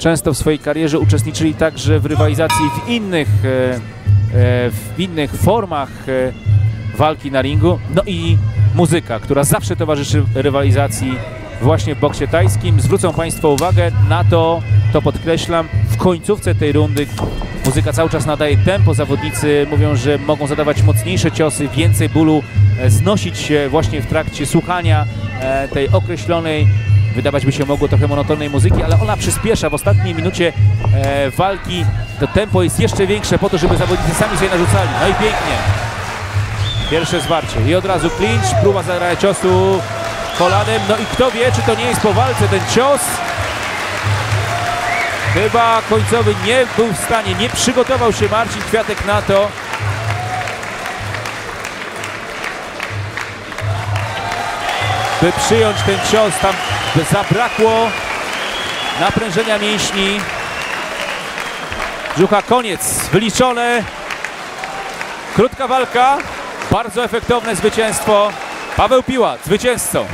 często w swojej karierze uczestniczyli także w rywalizacji w innych, e, e, w innych formach e, walki na ringu. No i muzyka, która zawsze towarzyszy rywalizacji właśnie w boksie tajskim. Zwrócą Państwo uwagę na to, to podkreślam, w końcówce tej rundy muzyka cały czas nadaje tempo. Zawodnicy mówią, że mogą zadawać mocniejsze ciosy, więcej bólu, znosić się właśnie w trakcie słuchania tej określonej wydawać by się mogło trochę monotonnej muzyki, ale ona przyspiesza w ostatniej minucie e, walki. To tempo jest jeszcze większe po to, żeby zawodnicy sami sobie narzucali. No i pięknie. Pierwsze zwarcie i od razu clinch, próba zagrania ciosu kolanem. No i kto wie, czy to nie jest po walce ten cios. Chyba końcowy nie był w stanie, nie przygotował się Marcin Kwiatek na to. By przyjąć ten cios, tam zabrakło naprężenia mięśni. Brzucha koniec, wyliczone. Krótka walka, bardzo efektowne zwycięstwo. Paweł Piłat, zwycięzcą.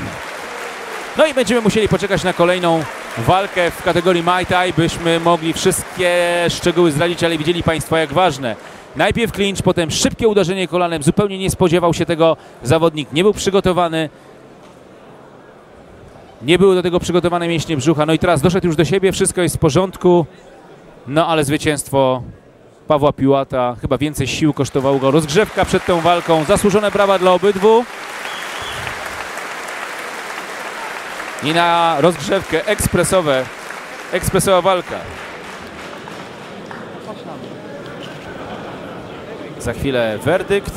No i będziemy musieli poczekać na kolejną walkę w kategorii Muay Thai, byśmy mogli wszystkie szczegóły zdradzić, ale widzieli Państwo jak ważne. Najpierw clinch, potem szybkie uderzenie kolanem. Zupełnie nie spodziewał się tego zawodnik, nie był przygotowany. Nie były do tego przygotowane mięśnie brzucha. No i teraz doszedł już do siebie, wszystko jest w porządku. No ale zwycięstwo Pawła Piłata chyba więcej sił kosztowało go. Rozgrzewka przed tą walką. Zasłużone brawa dla obydwu. I na rozgrzewkę ekspresowe, ekspresowa walka. Za chwilę werdykt.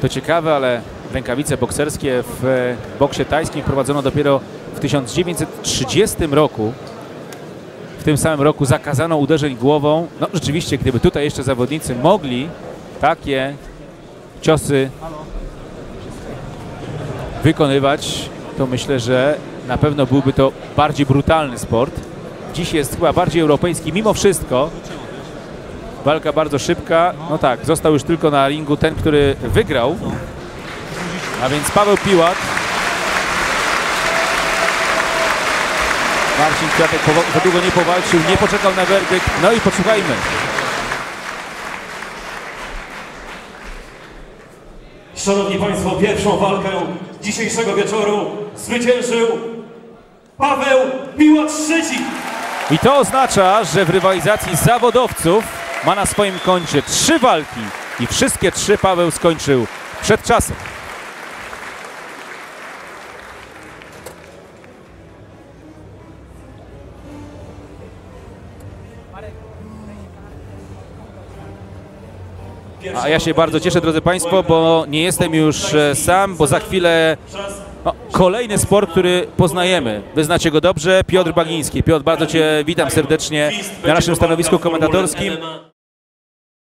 To ciekawe, ale rękawice bokserskie w boksie tajskim wprowadzono dopiero w 1930 roku. W tym samym roku zakazano uderzeń głową. No rzeczywiście, gdyby tutaj jeszcze zawodnicy mogli takie ciosy wykonywać, to myślę, że na pewno byłby to bardziej brutalny sport. Dziś jest chyba bardziej europejski, mimo wszystko. Walka bardzo szybka. No tak, został już tylko na ringu ten, który wygrał. A więc Paweł Piłat. Marcin Kwiatek za długo nie powalczył, nie poczekał na werdykt. No i posłuchajmy. Szanowni Państwo, pierwszą walkę dzisiejszego wieczoru zwyciężył Paweł Piłat trzeci. I to oznacza, że w rywalizacji zawodowców ma na swoim koncie trzy walki i wszystkie trzy Paweł skończył przed czasem. A ja się bardzo cieszę, drodzy Państwo, bo nie jestem już e, sam, bo za chwilę kolejny sport, który poznajemy. Wy znacie go dobrze, Piotr Bagiński. Piotr, bardzo Cię witam serdecznie na naszym stanowisku komentatorskim.